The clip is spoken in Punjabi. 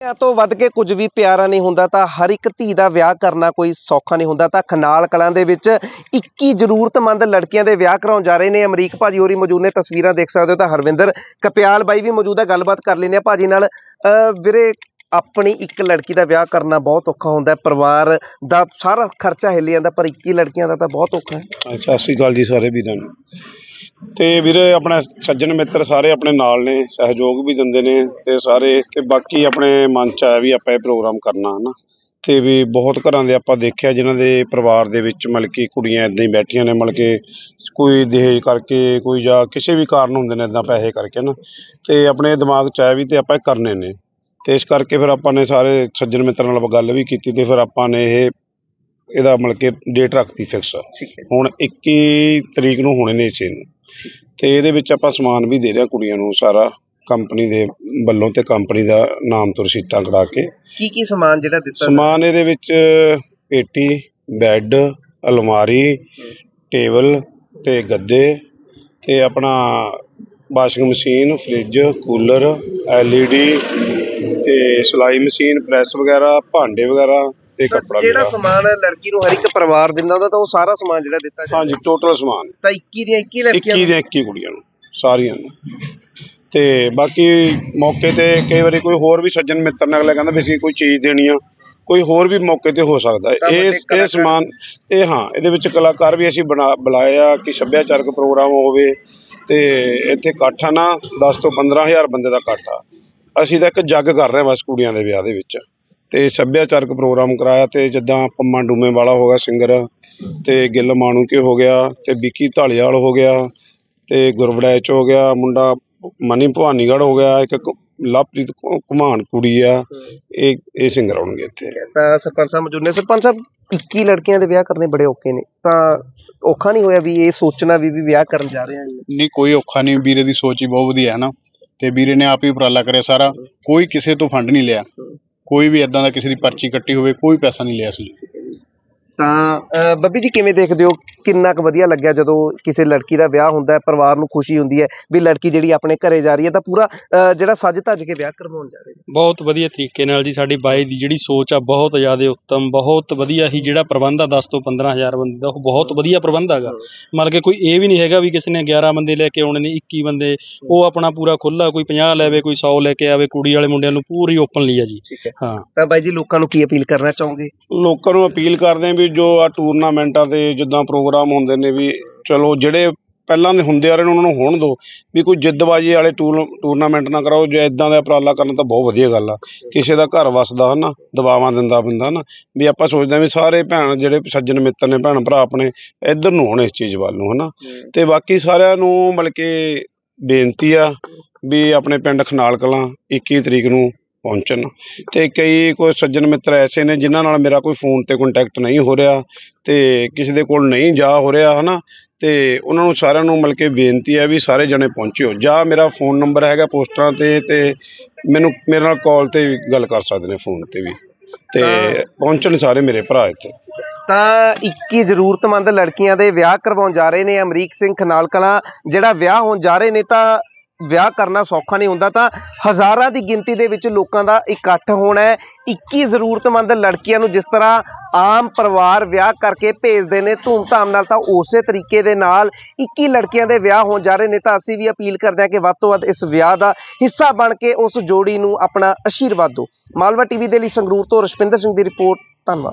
ਧੀਆਂ ਤੋਂ ਵੱਧ ਕੇ ਕੁਝ ਵੀ ਪਿਆਰਾ ਨਹੀਂ ਹੁੰਦਾ, ਤਾਂ ਹਰ ਇੱਕ ਧੀ ਦਾ ਵਿਆਹ ਕਰਨਾ ਕੋਈ ਸੌਖਾ ਨਹੀਂ ਹੁੰਦਾ। ਤਾਂ ਖਨਾਲ ਕਲਾਂ ਦੇ ਵਿੱਚ 21 ਜ਼ਰੂਰਤਮੰਦ ਲੜਕੀਆਂ ਦੇ ਵਿਆਹ ਕਰਾਉਣ ਜਾ ਰਹੇ ਨੇ। ਅਮਰੀਕ ਭਾਜੀ ਹੋਰੀ ਮੌਜੂਦ ਨੇ, ਤਸਵੀਰਾਂ ਦੇਖ ਸਕਦੇ ਹੋ ਤਾਂ ਹਰਵਿੰਦਰ ਕਪਿਆਲ ਬਾਈ ਵੀ ਮੌਜੂਦ ਹੈ। ਗੱਲਬਾਤ ਕਰ ਲੈਂਦੇ ਆ ਭਾਜੀ ਨਾਲ। ਅਹ ਵੀਰੇ, ਆਪਣੀ ਇੱਕ ਲੜਕੀ ਦਾ ਵਿਆਹ ਕਰਨਾ ਬਹੁਤ ਔਖਾ ਹੁੰਦਾ ਹੈ। ਪਰਿਵਾਰ ਦਾ ਸਾਰਾ ਖਰਚਾ ਹਿੱਲ ਜਾਂਦਾ, ਪਰ 21 ਲੜਕੀਆਂ ਦਾ ਤਾਂ ਬਹੁਤ ਔਖਾ ਹੈ। ਅੱਛਾ, ਸਤਿ ਸ਼੍ਰੀ ਅਕਾਲ ਜੀ ਸਾਰੇ ਵੀਰਾਂ ਨੂੰ। ਤੇ ਵੀਰੇ ਆਪਣੇ ਸੱਜਣ ਮਿੱਤਰ ਸਾਰੇ ਆਪਣੇ ਨਾਲ ਨੇ ਸਹਿਯੋਗ ਵੀ ਦਿੰਦੇ ਨੇ ਤੇ ਸਾਰੇ ਤੇ ਬਾਕੀ ਆਪਣੇ ਮਨ ਚ ਆਇਆ ਵੀ ਆਪਾਂ ਇਹ ਪ੍ਰੋਗਰਾਮ ਕਰਨਾ ਹਨਾ। ਤੇ ਵੀ ਬਹੁਤ ਘਰਾਂ ਦੇ ਆਪਾਂ ਦੇਖਿਆ ਜਿਨ੍ਹਾਂ ਦੇ ਪਰਿਵਾਰ ਦੇ ਵਿੱਚ ਮਤਲਬ ਕਿ ਕੁੜੀਆਂ ਇਦਾਂ ਹੀ ਬੈਠੀਆਂ ਨੇ ਮਤਲਬ ਕਿ ਕੋਈ ਦਹੇਜ ਕਰਕੇ ਕੋਈ ਜਾਂ ਕਿਸੇ ਵੀ ਕਾਰਨ ਹੁੰਦੇ ਨੇ ਇਦਾਂ ਪੈਸੇ ਕਰਕੇ ਨਾ ਤੇ ਆਪਣੇ ਦਿਮਾਗ ਚ ਆਇਆ ਵੀ ਤੇ ਆਪਾਂ ਇਹ ਕਰਨੇ ਨੇ। ਤੇ ਇਸ ਕਰਕੇ ਫਿਰ ਆਪਾਂ ਨੇ ਸਾਰੇ ਸੱਜਣ ਮਿੱਤਰਾਂ ਨਾਲ ਗੱਲ ਵੀ ਕੀਤੀ ਤੇ ਫਿਰ ਆਪਾਂ ਨੇ ਇਹ ਇਹਦਾ ਕਿ ਡੇਟ ਰੱਖਤੀ ਫਿਕਸ ਹੁਣ 21 ਤਰੀਕ ਨੂੰ ਹੋਣੇ ਨੇ ਇਸੇ ਨੂੰ। ਤੇ ਇਹਦੇ ਵਿੱਚ ਆਪਾਂ ਸਮਾਨ ਵੀ ਦੇ ਰਿਹਾ ਕੁੜੀਆਂ ਨੂੰ ਸਾਰਾ ਕੰਪਨੀ ਦੇ ਵੱਲੋਂ ਤੇ ਕੰਪਨੀ ਦਾ ਨਾਮ ਤੋਂ ਰਸੀਤਾਂ ਕਢਾ ਕੇ। ਕੀ ਕੀ ਸਮਾਨ ਜਿਹੜਾ ਦਿੱਤਾ ਸਮਾਨ ਇਹਦੇ ਵਿੱਚ ਪੇਟੀ ਬੈੱਡ ਅਲਮਾਰੀ ਟੇਬਲ ਤੇ ਗੱਦੇ ਤੇ ਆਪਣਾ washing machine fridge cooler LED ਤੇ ਸਿਲਾਈ ਮਸ਼ੀਨ ਪ੍ਰੈਸ ਵਗੈਰਾ ਭਾਂਡੇ ਵਗੈਰਾ ਤੇ ਕੱਪੜਾ ਜਿਹੜਾ ਸਮਾਨ ਲੜਕੀ ਨੂੰ ਹਰ ਇੱਕ ਪਰਿਵਾਰ ਦਿੰਦਾ ਹੁੰਦਾ ਤਾਂ ਉਹ ਸਾਰਾ ਸਮਾਨ ਜਿਹੜਾ ਦਿੱਤਾ ਜਾਂਦਾ। ਹਾਂਜੀ ਟੋਟਲ ਸਮਾਨ। ਤਾਂ 21 ਦੀਆਂ 21 ਲੜਕੀਆਂ 21 ਦੀਆਂ 21 ਕੁੜੀਆਂ ਨੂੰ ਸਾਰੀਆਂ ਨੂੰ। ਤੇ ਬਾਕੀ ਮੌਕੇ ਤੇ ਕਈ ਵਾਰੀ ਕੋਈ ਹੋਰ ਵੀ ਸੱਜਣ ਮਿੱਤਰ ਨੇ ਅਗਲਾ ਕਹਿੰਦਾ ਵੀ ਅਸੀਂ ਕੋਈ ਚੀਜ਼ ਦੇਣੀ ਆ ਕੋਈ ਹੋਰ ਵੀ ਮੌਕੇ ਤੇ ਹੋ ਸਕਦਾ ਤਾਂ ਹੈ ਵੱਡੇ ਇਹ ਇਹ ਕਲਾਕਾਰ- ਸਮਾਨ ਇਹ ਹਾਂ ਇਹਦੇ ਵਿੱਚ ਕਲਾਕਾਰ ਵੀ ਅਸੀਂ ਬਣਾ ਬੁਲਾਏ ਆ ਕਿ ਸੱਭਿਆਚਾਰਕ ਪ੍ਰੋਗਰਾਮ ਹੋਵੇ ਤੇ ਇੱਥੇ ਇਕੱਠ ਆ ਨਾ 10 ਤੋਂ 15000 ਬੰਦੇ ਦਾ ਇਕੱਠ ਆ। ਅਸੀਂ ਤਾਂ ਇੱਕ ਜੱਗ ਕਰ ਰਹੇ ਹਾਂ ਬਸ ਕੁੜੀਆਂ ਦੇ ਵਿਆਹ ਦੇ ਵਿੱਚ। ਤੇ ਸੱਭਿਆਚਾਰਕ ਪ੍ਰੋਗਰਾਮ ਕਰਾਇਆ ਤੇ ਜਿੱਦਾਂ ਪੰਮਾ ਡੂਮੇ ਵਾਲਾ ਹੋ ਗਿਆ ਸਿੰਗਰ ਤੇ ਗਿੱਲ ਮਾਣੂਕੇ ਹੋ ਗਿਆ ਤੇ ਵਿੱਕੀ ਢਾਲੀਵਾਲ ਹੋ ਗਿਆ ਤੇ ਗੁਰਵੜੈਚ ਹੋ ਗਿਆ ਮੁੰਡਾ ਮਨੀ ਭਵਾਨੀਗੜ੍ਹ ਹੋ ਗਿਆ ਇੱਕ ਕ- ਲਵਪ੍ਰੀਤ ਘੁ- ਘੁਮਾਣ ਕੁੜੀ ਆ ਇਹ ਇਹ ਸਿੰਗਰ ਆਉਣਗੇ ਇੱਥੇ। ਤਾਂ ਸਰਪੰਚ ਸਾਹਿਬ ਮੌਜੂਦ ਨੇ। ਸਰਪੰਚ ਸਾਹਿਬ 21 ਲੜਕੀਆਂ ਦੇ ਵਿਆਹ ਕਰਨੇ ਬੜੇ ਔਖੇ ਨੇ। ਤਾਂ ਔਖਾ ਨਹੀਂ ਹੋਇਆ ਵੀ ਇਹ ਸੋਚਣਾ ਵੀ ਵੀ ਵਿਆਹ ਕਰਨ ਜਾ ਰਹੇ ਹਾਂ ਜੀ? ਨਹੀਂ ਕੋਈ ਔਖਾ ਨਹੀਂ। ਵੀਰੇ ਦੀ ਸੋਚ ਹੀ ਬਹੁਤ ਵਧੀਆ ਹੈ ਨਾ। ਤੇ ਵੀਰੇ ਨੇ ਆਪ ਹੀ ਉਪਰਾਲਾ ਕਰਿਆ ਸਾਰਾ। ਕੋਈ ਕਿਸੇ ਤੋਂ ਫੰਡ ਨਹੀਂ ਲਿਆ। ਕੋਈ ਵੀ ਇਦਾਂ ਦਾ ਕਿਸੇ ਦੀ ਪਰਚੀ ਕੱਟੀ ਹੋਵੇ ਕੋਈ ਪੈਸਾ ਨਹੀਂ ਲਿਆ ਸੀ। ਤਾਂ ਅਹ, ਬੱਬੀ ਜੀ ਕਿਵੇਂ ਦੇਖਦੇ ਹੋ? ਕਿੰਨਾ ਕੁ ਵਧੀਆ ਲੱਗਿਆ ਜਦੋਂ ਕਿਸੇ ਲੜਕੀ ਦਾ ਵਿਆਹ ਹੁੰਦਾ ਹੈ ਪਰਿਵਾਰ ਨੂੰ ਖੁਸ਼ੀ ਹੁੰਦੀ ਹੈ ਵੀ ਲੜਕੀ ਜਿਹੜੀ ਆਪਣੇ ਘਰੇ ਜਾ ਰਹੀ ਹੈ ਤਾਂ ਪੂਰਾ ਜਿਹੜਾ ਸੱਜ ਧੱਜ ਕੇ ਵਿਆਹ ਕਰਵਾਉਣ ਜਾ ਰਹੇ ਨੇ। ਬਹੁਤ ਵਧੀਆ ਤਰੀਕੇ ਨਾਲ ਜੀ ਸਾਡੀ ਬਾਈ ਦੀ ਜਿਹੜੀ ਸੋਚ ਆ ਬਹੁਤ ਜ਼ਿਆਦਾ ਉੱਤਮ ਬਹੁਤ ਵਧੀਆ ਹੀ ਜਿਹੜਾ ਪ੍ਰਬੰਧ ਆ 10 ਤੋਂ 15000 ਬੰਦੇ ਦਾ ਉਹ ਬਹੁਤ ਵਧੀਆ ਪ੍ਰਬੰਧ ਹੈਗਾ। ਮਤਲਬ ਕਿ ਕੋਈ ਇਹ ਵੀ ਨਹੀਂ ਹੈਗਾ ਵੀ ਕਿਸੇ ਨੇ 11 ਬੰਦੇ ਲੈ ਕੇ ਆਉਣੇ ਨੇ 21 ਬੰਦੇ ਉਹ ਆਪਣਾ ਪੂਰਾ ਖੁੱਲਾ ਕੋਈ 50 ਲੈਵੇ ਕੋਈ 100 ਲੈ ਕੇ ਆਵੇ ਕੁੜੀ ਵਾਲੇ ਮੁੰਡਿਆਂ ਨੂੰ ਪੂਰੀ ਓਪਨਲੀ ਆ ਜੀ। ਠੀਕ ਹੈ। ਹਾਂ। ਤਾਂ ਬਾਈ ਜੀ ਲੋਕਾਂ ਨੂੰ ਕੀ ਅਪੀਲ ਕਰਨਾ ਚਾਹੋਗੇ? ਲੋਕਾਂ ਨੂੰ ਅਪੀਲ ਕਰਦੇ ਆ ਵੀ ਜੋ ਆ ਟੂਰਨਾਮੈਂਟਾਂ ਤੇ ਜਿੱਦਾਂ ਪ੍ਰੋਗਰਾਮ ਹੁੰਦੇ ਨੇ ਵੀ ਚਲੋ ਜਿਹੜੇ ਪਹਿਲਾਂ ਦੇ ਹੁੰਦੇ ਆ ਰਹੇ ਨੇ ਉਹਨਾਂ ਨੂੰ ਹੋਣ ਦਿਓ ਵੀ ਕੋਈ ਜਿੱਦਬਾਜੀ ਵਾਲੇ ਟੂਰ ਟੂਰਨਾਮੈਂਟ ਨਾ ਕਰਾਓ ਜੇ ਇਦਾਂ ਦਾ ਉਪਰਾਲਾ ਕਰਨ ਤਾਂ ਬਹੁਤ ਵਧੀਆ ਗੱਲ ਆ। ਕਿਸੇ ਦਾ ਘਰ ਵਸਦਾ ਹਨਾ ਦਬਾਵਾਂ ਦਿੰਦਾ ਬੰਦਾ ਨਾ ਵੀ ਆਪਾਂ ਸੋਚਦੇ ਵੀ ਸਾਰੇ ਭੈਣ ਜਿਹੜੇ ਸੱਜਣ ਮਿੱਤਰ ਨੇ ਭੈਣ ਭਰਾ ਆਪਣੇ ਇੱਧਰ ਨੂੰ ਹੋਣ ਇਸ ਚੀਜ਼ ਵੱਲ ਨੂੰ ਹਨਾ। ਤੇ ਬਾਕੀ ਸਾਰਿਆਂ ਨੂੰ ਮਤਲਬ ਕਿ ਬੇਨਤੀ ਆ ਵੀ ਆਪਣੇ ਪਿੰਡ ਖਨਾਲ ਕਲਾਂ 21 ਤਰੀਕ ਨੂੰ ਪਹੁੰਚਣ। ਤੇ ਕਈ ਕੋਈ ਸੱਜਣ ਮਿੱਤਰ ਐਸੇ ਨੇ ਜਿਨ੍ਹਾਂ ਨਾਲ ਮੇਰਾ ਕੋਈ ਫੋਨ ਤੇ ਕੰਟੈਕਟ ਨਹੀਂ ਹੋ ਰਿਹਾ ਤੇ ਕਿਸੇ ਦੇ ਕੋਲ ਨਹੀਂ ਜਾ ਹੋ ਰਿਹਾ ਹਨਾ? ਤੇ ਉਹਨਾਂ ਨੂੰ ਸਾਰਿਆਂ ਨੂੰ ਮਿਲ ਕੇ ਬੇਨਤੀ ਹੈ ਵੀ ਸਾਰੇ ਜਣੇ ਪਹੁੰਚਿਓ। ਜਾਂ ਮੇਰਾ ਫੋਨ ਨੰਬਰ ਹੈਗਾ ਪੋਸਟਰਾਂ ਤੇ ਤੇ ਮੈਨੂੰ ਮੇਰੇ ਨਾਲ ਕਾਲ ਤੇ ਵੀ ਗੱਲ ਕਰ ਸਕਦੇ ਨੇ ਫੋਨ ਤੇ ਵੀ। ਤੇ ਪਹੁੰਚਣ ਸਾਰੇ ਮੇਰੇ ਭਰਾ ਇੱਥੇ। ਤਾਂ 21 ਜ਼ਰੂਰਤਮੰਦ ਲੜਕੀਆਂ ਦੇ ਵਿਆਹ ਕਰਵਾਉਣ ਜਾ ਰਹੇ ਨੇ ਅਮਰੀਕ ਸਿੰਘ ਖਨਾਲ ਕਲਾਂ ਜਿਹੜਾ ਵਿਆਹ ਹੋਣ ਜਾ ਰਹੇ ਨੇ ਤਾਂ ਵਿਆਹ ਕਰਨਾ ਸੌਖਾ ਨਹੀਂ ਹੁੰਦਾ ਤਾਂ ਹਜ਼ਾਰਾਂ ਦੀ ਗਿਣਤੀ ਦੇ ਵਿੱਚ ਲੋਕਾਂ ਦਾ ਇਕੱਠ ਹੋਣਾ ਹੈ। 21 ਜ਼ਰੂਰਤਮੰਦ ਲੜਕੀਆਂ ਨੂੰ ਜਿਸ ਤਰ੍ਹਾਂ ਆਮ ਪਰਿਵਾਰ ਵਿਆਹ ਕਰਕੇ ਭੇਜਦੇ ਨੇ ਧੂਮਧਾਮ ਨਾਲ ਤਾਂ ਉਸੇ ਤਰੀਕੇ ਦੇ ਨਾਲ 21 ਲੜਕੀਆਂ ਦੇ ਵਿਆਹ ਹੋਣ ਜਾ ਰਹੇ ਨੇ ਤਾਂ ਅਸੀਂ ਵੀ ਅਪੀਲ ਕਰਦੇ ਹਾਂ ਕਿ ਵੱਧ ਤੋਂ ਵੱਧ ਇਸ ਵਿਆਹ ਦਾ ਹਿੱਸਾ ਬਣ ਕੇ ਉਸ ਜੋੜੀ ਨੂੰ ਆਪਣਾ ਆਸ਼ੀਰਵਾਦ ਦਿਓ। ਮਾਲਵਾ ਟੀਵੀ ਦੇ ਲਈ ਸੰਗਰੂਰ ਤੋਂ ਰਸ਼ਪਿੰਦਰ ਸਿੰਘ ਦੀ ਰਿਪੋਰਟ, ਧੰਨਵਾਦ।